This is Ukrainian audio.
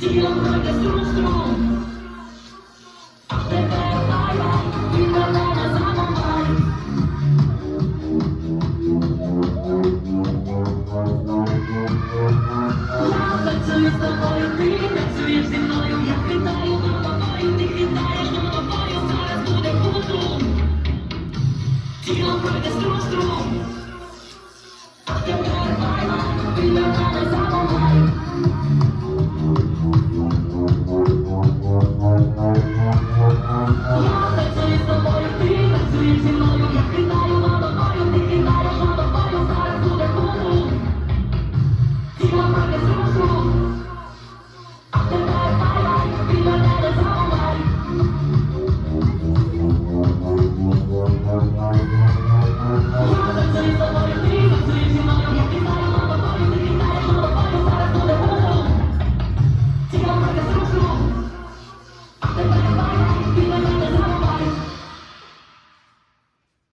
Тілом пройде струм-струм. Тілом пройде